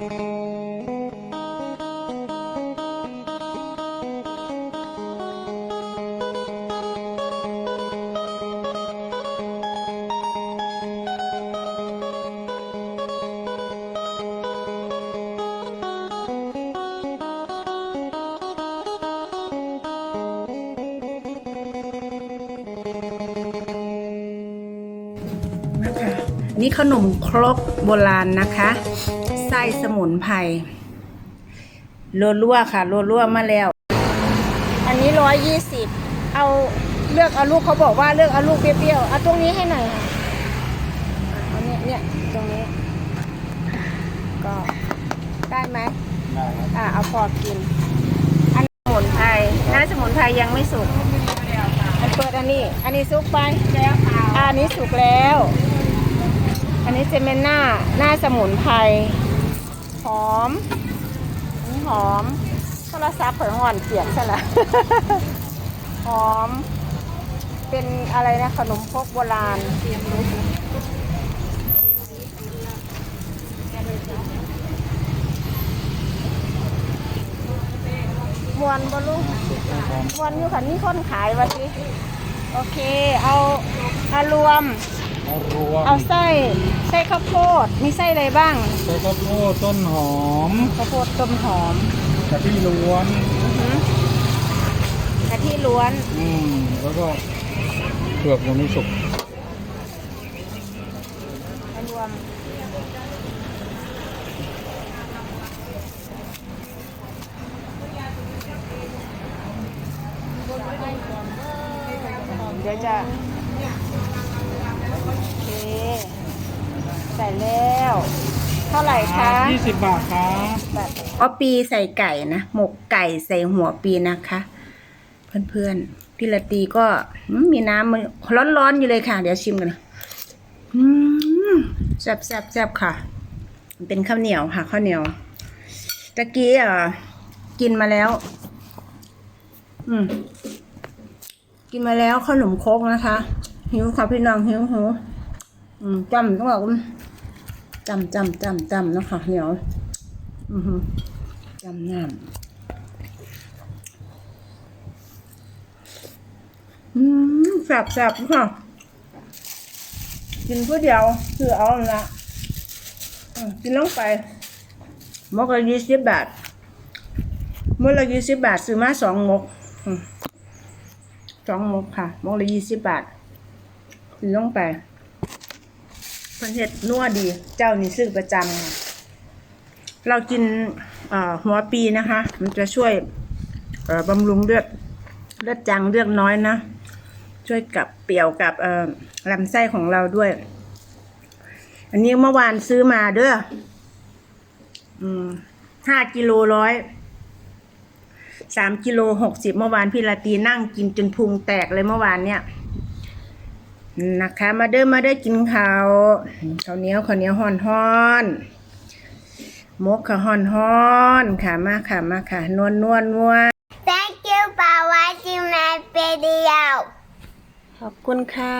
นะ นี่ขนมครกโบราณนะคะ ไส้สมุนไพรโลลั่วค่ะโลลั่วมาแล้ว อันนี้ร้อยยี่สิบเอาเลือกเอาลูกเขาบอกว่าเลือกเอาลูกเปรี้ยวๆเอาตรงนี้ให้หน่อยค่ะเอาเนี่ยเนี่ยตรงนี้ ก็ได้ไหมได้ครับอ่าเอาพอกิน อันสมุนไพรน้าสมุนไพรยังไม่สุกอันเปิดอันนี้ อันนี้สุกไปแล้วอันนี้สุกแล้ว อันนี้จเป็นหน้าหน้าสมุนไพรหอมนนี้หอมโทรศัพท์เผยห่อนเปียกใช่ละหอม เป็นอะไรนะขนมพกโบราณมวนบอลูกมวนอยู่ค่ะนี่คนขายวะสิโอเค เอาเอารวม เอารวมเอาไส้ไส้ข้าวโพดมีไส้อะไรบ้างใส่ข้าวโพดต้นหอมข้าวโพดต้มหอมกะทิล้วน อือหือกะทิล้วน อืม แล้วก็เผือกยังไม่สุกรวมเดี๋ยวจะโอเค ใส่แล้ว เท่าไหร่คะยี่สิบบาทครับแบบเอาปีใส่ไก่นะหมกไก่ใส่หัวปีนะคะ เพื่อนๆพี่ละตีก็อืมมีน้ำมันร้อนๆอยู่เลยค่ะ เดี๋ยวชิมกันนะอืมแซ่บแซ่บแซ่บค่ะมันเป็นข้าวเหนียวค่ะ ข้าวเหนียวตะกี้อะกินมาแล้ว อืม กินมาแล้วขนมครกนะคะ หิวค่ะพี่น้องหิวหิวอืม จำต้องบอกจำจำจำจำนะคะเหนียวอือหือจำน้ำอืมแซ่บแซ่บค่ะ กินผู้เดียว คือเอาละกินลงไปมกละยี่สิบบาทมกละยี่สิบบาท ซื้อมาสองมกสองมกค่ะมกละยี่สิบบาทกินลงไป เพิ่นเฮ็ดนัวดี เจ้านี่ซื้อประจำเรากินหัวปีนะคะ มันจะช่วยบำรุงเลือดเลือดจางเลือดน้อยนะ ช่วยกับเปี่ยวกับลำไส้ของเราด้วย อันนี้เมื่อวานซื้อมาเด้ออืมห้ากิโลร้อยสามกิโลหกสิบเมื่อวานพี่ลาตีนั่งกินจนพุงแตกเลยเมื่อวานเนี่ย นะคะ มาเด้อมาเด้อกินข้าวข้าวเหนียวข้าวเหนียวห่อนห่อนๆมกค่ะฮอนฮอนๆค่ะมาค่ะมาค่ะนวลนวลนวล Thank you for watching my video. ขอบคุณค่ะ